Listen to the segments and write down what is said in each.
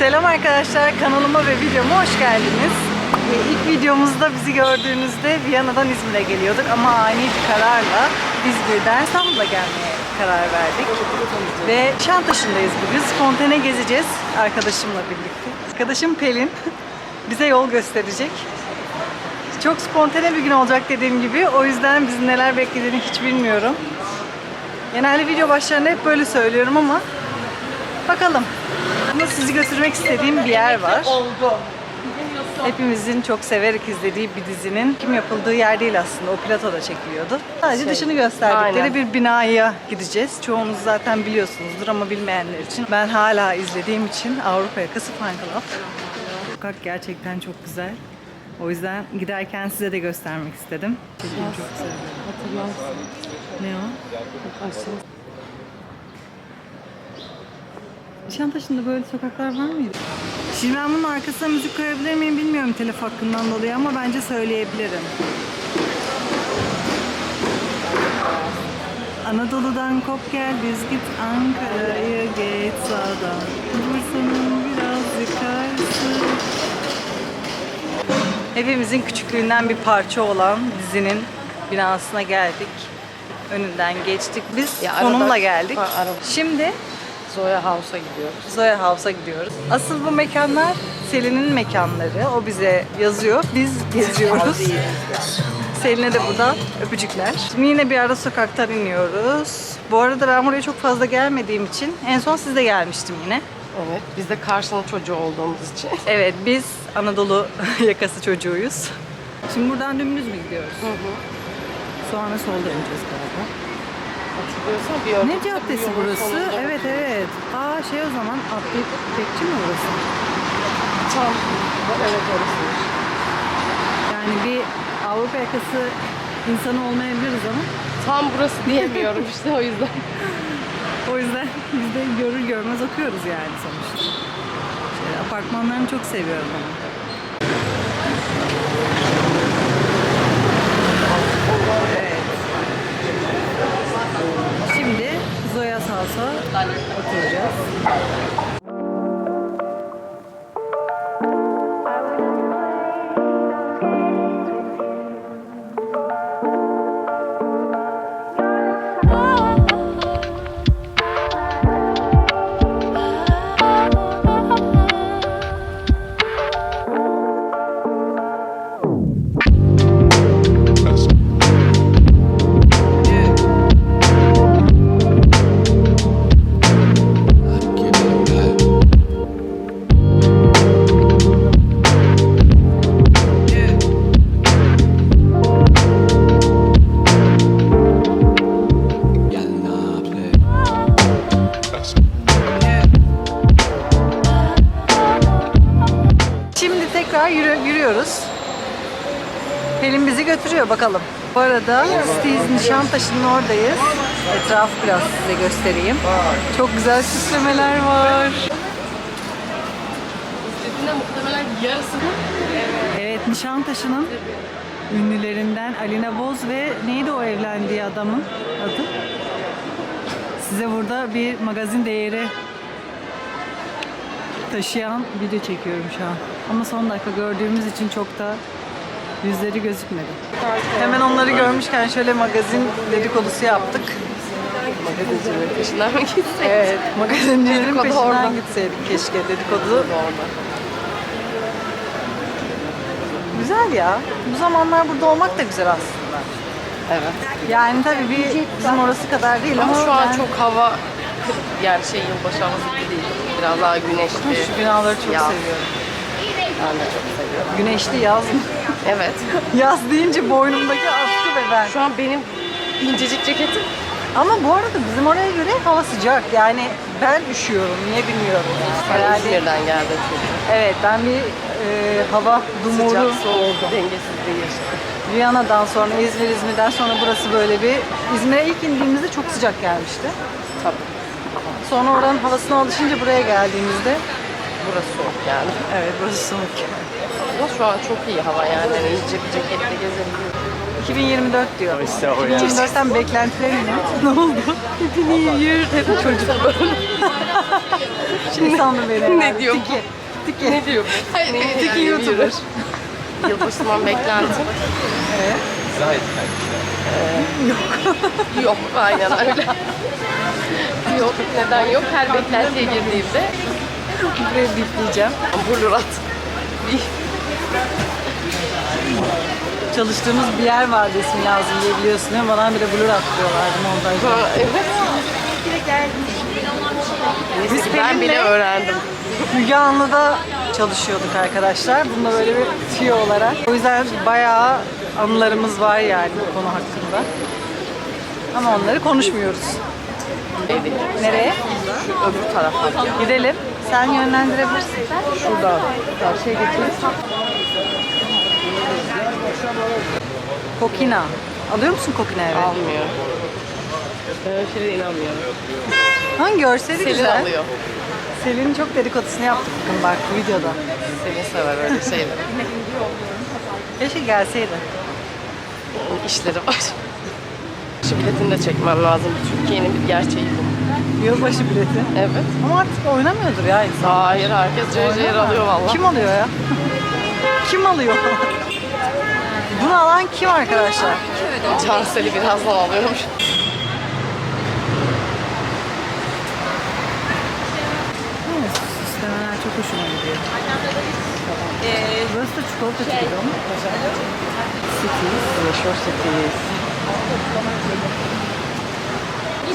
Selam arkadaşlar, kanalıma ve videoma hoş geldiniz. Ee, İlk videomuzda bizi gördüğünüzde Viyana'dan İzmir'e geliyorduk ama ani bir kararla biz birden İstanbul'a gelmeye karar verdik. Ve Nişantaşı'ndayız bugün. Spontane gezeceğiz arkadaşımla birlikte. Arkadaşım Pelin bize yol gösterecek. Çok spontane bir gün olacak dediğim gibi. O yüzden bizi neler beklediğini hiç bilmiyorum. Genelde video başlarında hep böyle söylüyorum ama bakalım. Ama sizi götürmek istediğim bir yer var. Hepimizin çok severek izlediği bir dizinin kim yapıldığı yer değil aslında. O platoda çekiliyordu. Sadece dışını gösterdikleri aynen. bir binaya gideceğiz. Çoğunuz zaten biliyorsunuzdur ama bilmeyenler için. Ben hala izlediğim için Avrupa Yakası Fan Club. Sokak gerçekten çok güzel. O yüzden giderken size de göstermek istedim. Çok. Hatırlarsın. Ne o? Aşağı. Nişantaşı'nda böyle sokaklar var mıydı? Şimdi ben bunun arkasına müzik koyabilir miyim bilmiyorum telif hakkından dolayı ama bence söyleyebilirim. Anadolu'dan kop gel düz git Ankara'ya geç sağdan Bursa'nın biraz yukarısı Hepimizin küçüklüğünden bir parça olan dizinin binasına geldik. Önünden geçtik. Biz Ya arada- konumla geldik. Ha, arada. Şimdi Zoya House'a gidiyoruz. Zoya House'a gidiyoruz. Asıl bu mekanlar Selin'in mekanları. O bize yazıyor. Biz geziyoruz. Selin'e de buradan öpücükler. Şimdi yine bir ara sokaktan iniyoruz. Bu arada ben buraya çok fazla gelmediğim için en son sizde gelmiştim yine. Evet. Biz de karşının çocuğu olduğumuz için. Evet biz Anadolu yakası çocuğuyuz. Şimdi buradan dümdüz mü gidiyoruz? Hı hı. Sonra solda döneceğiz Hatırlıyorsan bir Ne caddesi burası? Evet evet. Aa şey o zaman Abdü Bekçi mi burası? Tam. Evet orası. Yani bir Avrupa yakası insanı olmayabiliriz ama Tam burası diyemiyorum işte o yüzden. o yüzden biz de görür görmez okuyoruz yani sonuçta. Şöyle apartmanlarını çok seviyorum ben. Evet. Şimdi Zoya Salsa oturacağız. Götürüyor bakalım. Bu arada Steve's Nişantaşı'nın oradayız. Etrafı biraz size göstereyim. Çok güzel süslemeler var. Evet Nişantaşı'nın ünlülerinden Alina Boz ve neydi o evlendiği adamın adı? Size burada bir magazin değeri taşıyan video çekiyorum şu an. Ama son dakika gördüğümüz için çok da yüzleri gözükmedi. Hemen onları görmüşken şöyle magazin dedikodusu yaptık. magazincilerin peşinden mi gitsek? Evet, magazincilerin Dedikodu peşinden orada. gitseydik keşke dedikodu. Orada. Güzel ya. Bu zamanlar burada olmak da güzel aslında. Evet. Yani tabii bir bizim orası kadar değil ama, Ama şu an ben çok hava yani şey yılbaşı havası gibi değil. Biraz daha güneşli. şu binaları çok yaz. seviyorum. Ben de çok seviyorum. Güneşli yaz mı? Evet. yaz deyince boynumdaki askı ve ben. Şu an benim incecik ceketim Ama bu arada bizim oraya göre hava sıcak. Yani ben üşüyorum. Niye bilmiyorum. Yani. Herhalde- İzmir'den geldi çünkü. Evet ben bir e, hava dumuru Sıcak soğuk oldum. dengesizliği yaşadım. Viyana'dan sonra İzmir, İzmir'den sonra burası böyle bir... İzmir'e ilk indiğimizde çok sıcak gelmişti. Tabii. Sonra oranın havasına alışınca buraya geldiğimizde Burası soğuk yani. evet burası soğuk. Ama şu an çok iyi hava yani. Hani bir ceketle gezebiliyorum. 2024 diyor. İşte o ya. 2024'ten beklentilerin ne? Ne oldu? New Year hep çocuk. Şimdi sandım beni. Ne diyor bu? Tiki. Ne diyor bu? Hayır, ne Tiki YouTuber. Yılbaşından beklentim. Evet. Yok, aynen öyle. yok, neden yok? Her beklentiye girdiğimde Buraya bipleyeceğim. bulurat. Çalıştığımız bir yer vardı ismi lazım diye biliyorsun değil mi? Bana bile blur attırıyorlardı montajda. Ha, evet. Biz Ben bile Pelin'le öğrendim. Müge Anlı'da çalışıyorduk arkadaşlar. Bunda böyle bir tüyo olarak. O yüzden bayağı anılarımız var yani bu konu hakkında. Ama onları konuşmuyoruz. Neydi? Nereye? Şu öbür tarafa. Gidelim. Sen yönlendirebilirsin. Şuradan. Karşıya geçelim. Kokina. Alıyor musun kokina eve? Almıyorum. Ben öyle şeylere inanmıyorum. Hangi görseli Selin güzel. alıyor. Selin'in çok dedikodusunu yaptık bugün bak videoda. Selin sever öyle şeyleri. Keşke gelseydi. Onun işleri var. Şu biletini de çekmem lazım. Türkiye'nin bir gerçeği bu. Yılbaşı bileti. Evet. Ama artık oynamıyordur ya insan. Hayır, herkes CC'leri alıyor valla. Kim alıyor ya? kim alıyor? Bunu alan kim arkadaşlar? Cansel'i birazdan alıyormuş. Süslemeler çok hoşuma gidiyor. Burası da çikolata çıkıyor mu? Cities. Meşhur Cities.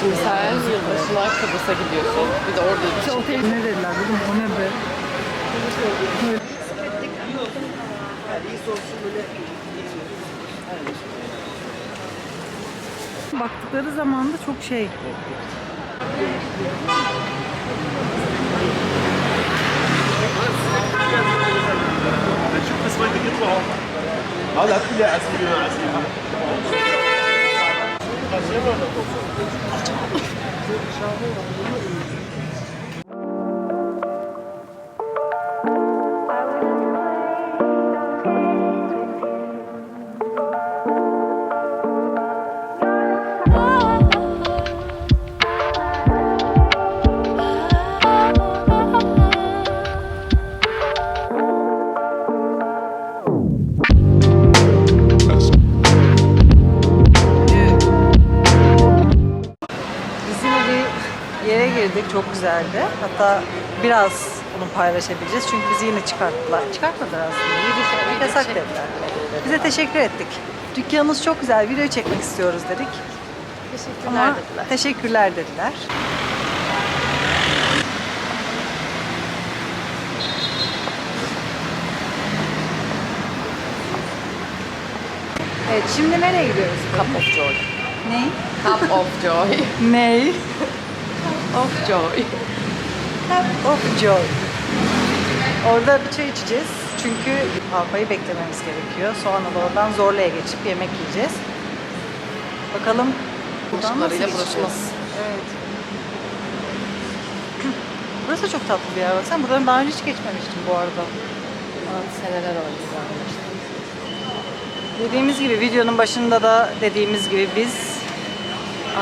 Şimdi sen yılbaşına Kıbrıs'a gidiyorsun. Bir de orada bir Otel ne dediler? Dedim o ne be? Baktıkları zaman da çok şey. شوف بس وين بدك يطلعوا هذا كله عسير عسير Biz güzeldi. Hatta biraz bunu paylaşabileceğiz. Çünkü bizi yine çıkarttılar. Çıkartmadılar aslında. Yedi yasak dediler. Bize teşekkür ettik. Dükkanımız çok güzel. Video çekmek istiyoruz dedik. Teşekkürler Ama dediler. teşekkürler dediler. Evet, şimdi nereye gidiyoruz? Cup of Joy. Ney? Cup of Joy. Ney? of Joy. Cup of Joy. Orada bir çay içeceğiz. Çünkü Alpa'yı beklememiz gerekiyor. Da oradan Zorlu'ya geçip yemek yiyeceğiz. Bakalım buradan nasıl geçeceğiz? Evet. Burası çok tatlı bir yer. Baksana buradan daha önce hiç geçmemiştim bu arada. Evet, seneler önce gelmiştim. Dediğimiz gibi videonun başında da dediğimiz gibi biz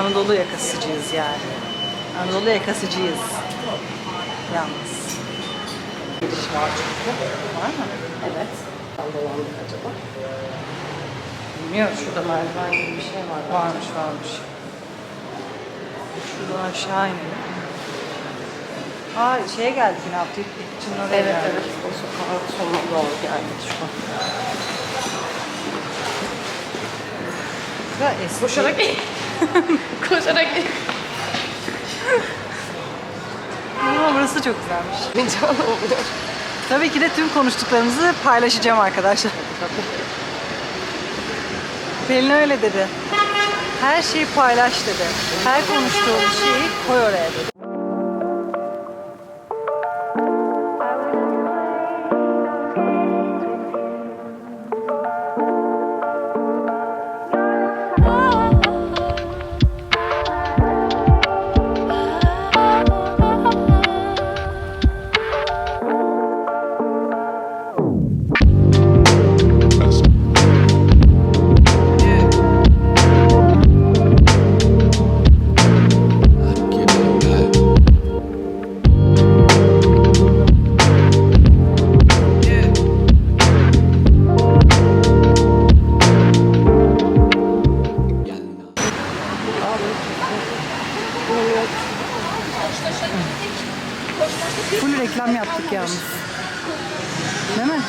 Anadolu yakasıcıyız yani. Anadolu yakasıcıyız. Yalnız. Giriş var çünkü. Var mı? Evet. Dolandık acaba. Bilmiyorum. Şurada merdiven gibi bir şey var. Varmış varmış. Şuradan aşağı inelim. Aa şeye geldik yine Abdül İpçin'in oraya Evet geldik. evet. O sokağın sonuna doğru geldik şu an. Ve eski. Koşarak Koşarak burası çok güzelmiş. Canım oluyor. Tabii ki de tüm konuştuklarımızı paylaşacağım arkadaşlar. Pelin öyle dedi. Her şeyi paylaş dedi. Her konuştuğum şeyi koy oraya dedi. Full reklam yaptık yalnız. Değil mi?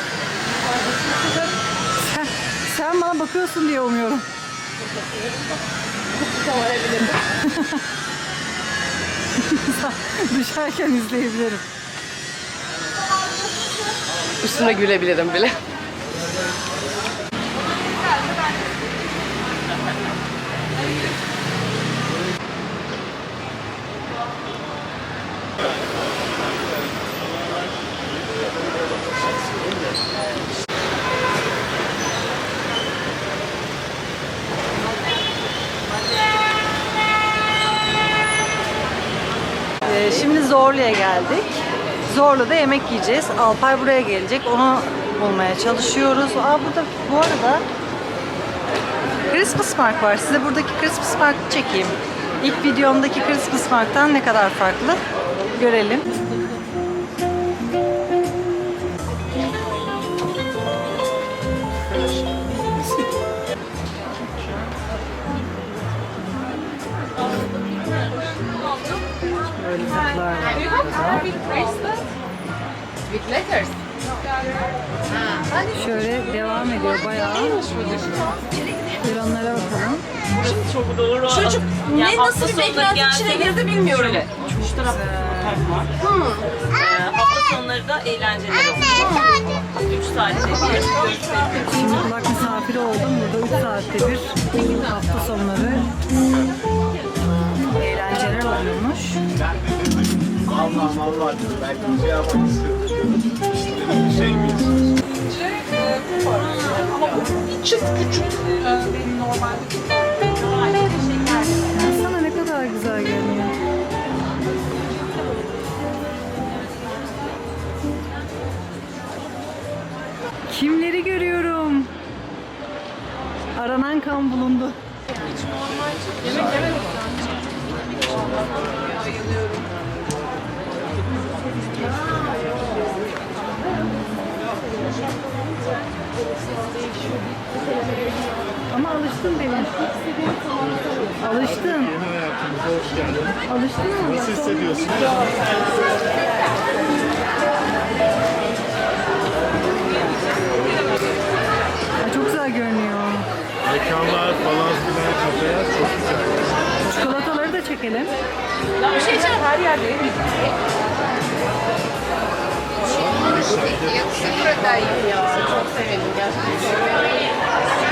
Sen, sen bana bakıyorsun diye umuyorum. Düşerken izleyebilirim. Üstüne gülebilirim bile. Ee, şimdi Zorlu'ya geldik. Zorlu'da yemek yiyeceğiz. Alpay buraya gelecek. Onu bulmaya çalışıyoruz. Aa burada bu arada Christmas Mark var. Size buradaki Christmas Mark'ı çekeyim. İlk videomdaki Christmas Mark'tan ne kadar farklı görelim. With letters. Şöyle devam ediyor bayağı. Ürünlere bakalım. Çocuk ne nasıl bir beklenti içine girdi bilmiyorum. Üç taraf var. Ee, hafta sonları da eğlenceler oluyor. Üç saatte bir. Şimdi kulak misafiri oldum. Burada 3 saatte bir hafta sonları eğlenceler oluyormuş. Allah Allah dedi. Belki bir şey yapmak istiyorum. İşte bir şey mi istiyorsun? Sana ne kadar güzel görünüyor. Kimleri görüyorum? Aranan kan bulundu. Ama alıştın benim. Alıştın. Yeni hayatımıza hoş geldin. Alıştın mı? Nasıl hissediyorsun? Ay, çok güzel görünüyor. Mekanlar falan filan kafeler çok güzel. Çikolataları da çekelim. Bir şey için her yerde Buradayım ya. Çok sevindim gerçekten.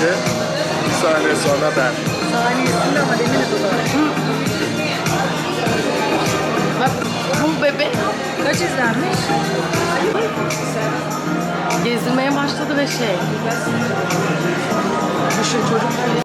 Deyince bir saniye sonra ben. Saniyesinde ama demin de. Bak bu bebek Kaç izlenmiş? gezdirmeye başladı ve şey. Düşün çocuk